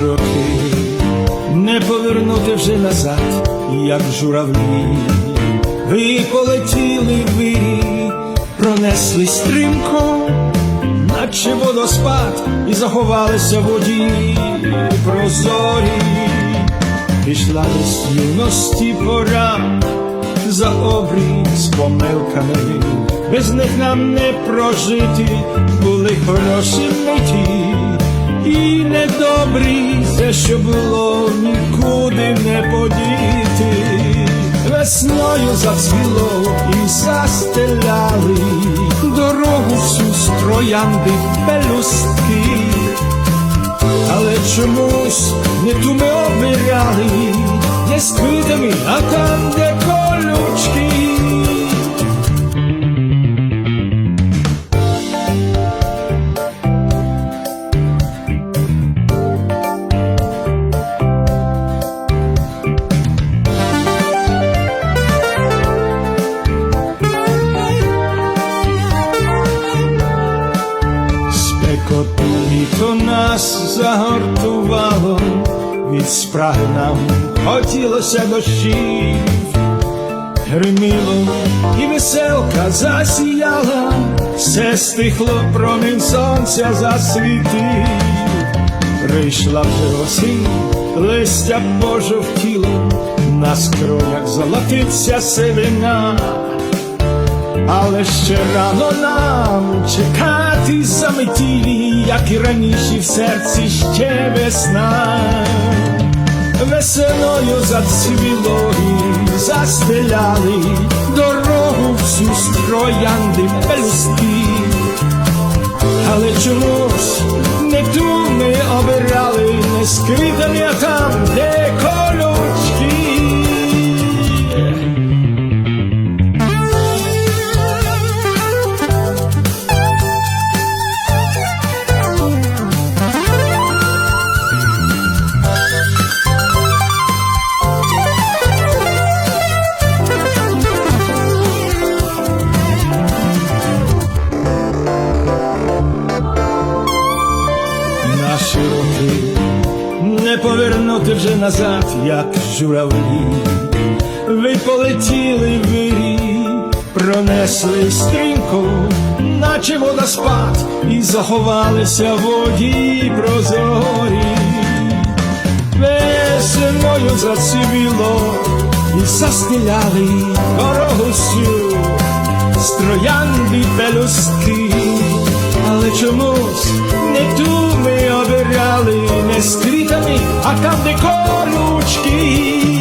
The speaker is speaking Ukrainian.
Роки не повернути вже назад, як журавлі. Ви полетіли ви, пронесли стрімко, наче водоспад, і заховалися в воді прозорі. Пішла десь юності пора за обрій з помилками, без них нам не прожити, були хороші миті і недобрі, все, що було, нікуди не подіти. Весною зацвіло і застеляли дорогу всю строянди пелюстки. Але чомусь не ту ми обирали, не з квітами, а там, де Спекотне літо нас загортувало, від спраги нам хотілося дощів, гриміло і веселка засіяла, все стихло, промінь сонця засвітив, прийшла вже осінь, листя пожовтіло, на скронях золотиться сивина. Але ще рано нам чекати заметілі, як і раніше в серці ще весна. Веселою зацвіло і застеляли дорогу всю строянди пелюстки. Але чомусь не ту ми обирали, не а там, де Наші роки не повернути вже назад, як журавлі. Ви полетіли вирі, пронесли стрімко, наче водоспад, і заховалися в воді прозорі. Весною зацвіло і застеляли дорогу всю, строянди пелюстки, але чомусь не ту ми з квітами, а там, де колючки.